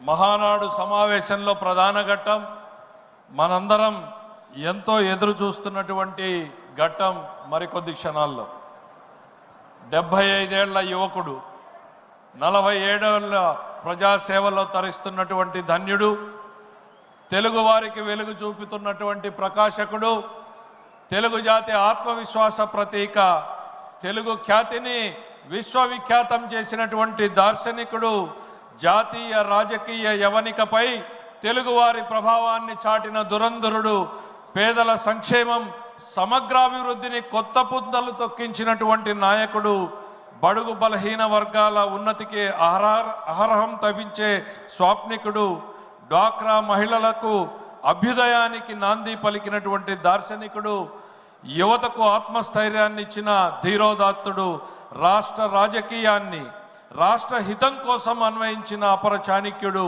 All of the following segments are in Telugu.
మహానాడు సమావేశంలో ప్రధాన ఘట్టం మనందరం ఎంతో ఎదురు చూస్తున్నటువంటి ఘట్టం మరికొద్ది క్షణాల్లో. డెబ్భై ఐదేళ్ళ యువకుడు నలభై ఏడేళ్ళ ప్రజాసేవలో తరిస్తున్నటువంటి ధన్యుడు తెలుగువారికి వెలుగు చూపుతున్నటువంటి ప్రకాశకుడు తెలుగు జాతి ఆత్మవిశ్వాస ప్రతీక తెలుగు ఖ్యాతిని విశ్వవిఖ్యాతం చేసినటువంటి దార్శనికుడు జాతీయ రాజకీయ యవనికపై తెలుగువారి ప్రభావాన్ని చాటిన దురంధరుడు పేదల సంక్షేమం సమగ్రాభివృద్ధిని కొత్త పుద్దలు తొక్కించినటువంటి నాయకుడు బడుగు బలహీన వర్గాల ఉన్నతికి అహర అహరహం తవ్వించే స్వాప్నికుడు డ్వాక్రా మహిళలకు అభ్యుదయానికి నాంది పలికినటువంటి దార్శనికుడు యువతకు ఆత్మస్థైర్యాన్ని ఇచ్చిన ధీరోదాత్తుడు రాష్ట్ర రాజకీయాన్ని రాష్ట్ర హితం కోసం అన్వయించిన అపర చాణక్యుడు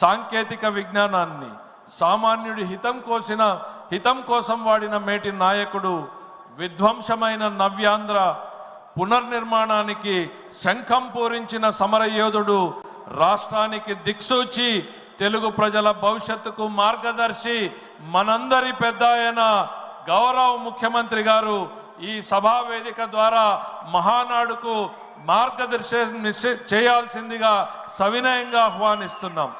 సాంకేతిక విజ్ఞానాన్ని సామాన్యుడి హితం కోసిన హితం కోసం వాడిన మేటి నాయకుడు విధ్వంసమైన నవ్యాంధ్ర పునర్నిర్మాణానికి శంఖం పూరించిన సమరయోధుడు రాష్ట్రానికి దిక్సూచి తెలుగు ప్రజల భవిష్యత్తుకు మార్గదర్శి మనందరి పెద్ద గౌరవ ముఖ్యమంత్రి గారు ఈ సభా వేదిక ద్వారా మహానాడుకు మార్గదర్శనం చేయాల్సిందిగా సవినయంగా ఆహ్వానిస్తున్నాం.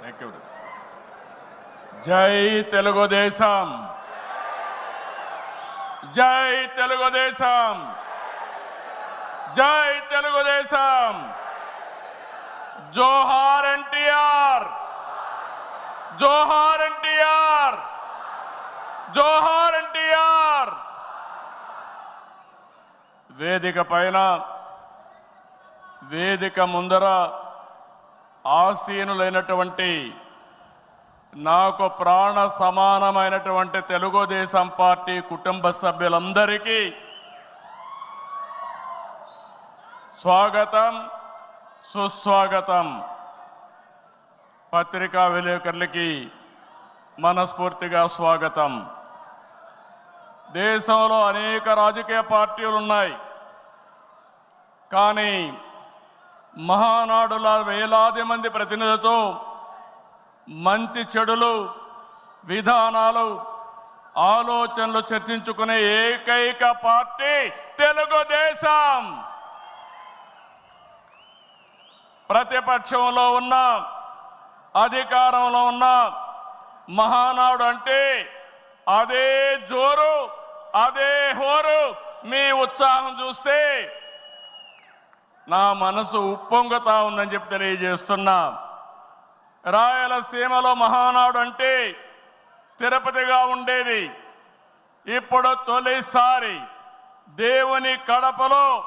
థ్యాంక్ యూ జై తెలుగుదేశం. జై తెలుగుదేశం. జై తెలుగుదేశం. జోహార్ ఎన్టీఆర్. జోహార్ ఎన్టీఆర్. జోహార్ ఎన్టీఆర్. వేదిక పైన వేదిక ముందర ఆసీనులైనటువంటి నాకు ప్రాణ సమానమైనటువంటి తెలుగుదేశం పార్టీ కుటుంబ సభ్యులందరికీ స్వాగతం సుస్వాగతం. పత్రికా విలేకరులకి మనస్ఫూర్తిగా స్వాగతం. దేశంలో అనేక రాజకీయ పార్టీలు ఉన్నాయి. కానీ మహానాడుల వేలాది మంది ప్రతినిధులతో మంచి చెడులు విధానాలు ఆలోచనలు చర్చించుకునే ఏకైక పార్టీ తెలుగుదేశం. ప్రతిపక్షంలో ఉన్న అధికారంలో ఉన్న మహానాడు అంటే అదే జోరు అదే హోరు. మీ ఉత్సాహం చూస్తే నా మనసు ఉప్పొంగుతా ఉందని చెప్పి తెలియజేస్తున్నా. రాయలసీమలో మహానాడు అంటే తిరుపతిగా ఉండేది. ఇప్పుడు తొలిసారి దేవుని కడపలో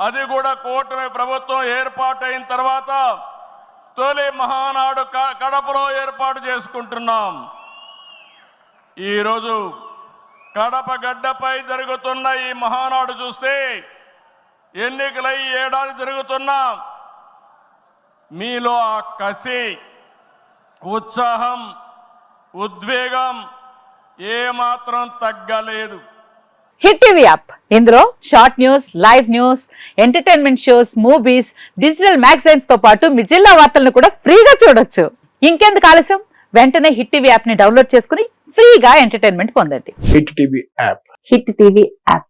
అది కూడా కూటమి ప్రభుత్వం ఏర్పాటైన తర్వాత తొలి మహానాడు క- కడపలో ఏర్పాటు చేసుకుంటున్నాం. ఈరోజు కడప గడ్డపై జరుగుతున్న ఈ మహానాడు చూస్తే ఎన్నికలై ఏడాది జరుగుతున్నా మీలో ఆ కసి ఉత్సాహం ఉద్వేగం ఏమాత్రం తగ్గలేదు. Hit TV app. ఇందులో short news live news entertainment shows movies digital మ్యాగజైన్స్తో పాటు మీ జిల్లా వార్తలను కూడా ఫ్రీగా చూడొచ్చు. ఇంకెందుకు ఆలస్యం? వెంటనే హిట్ టీవీ యాప్ని డౌన్లోడ్ చేసుకుని ఫ్రీగా ఎంటర్టైన్మెంట్ పొందండి. Hit TV app. Hit TV app.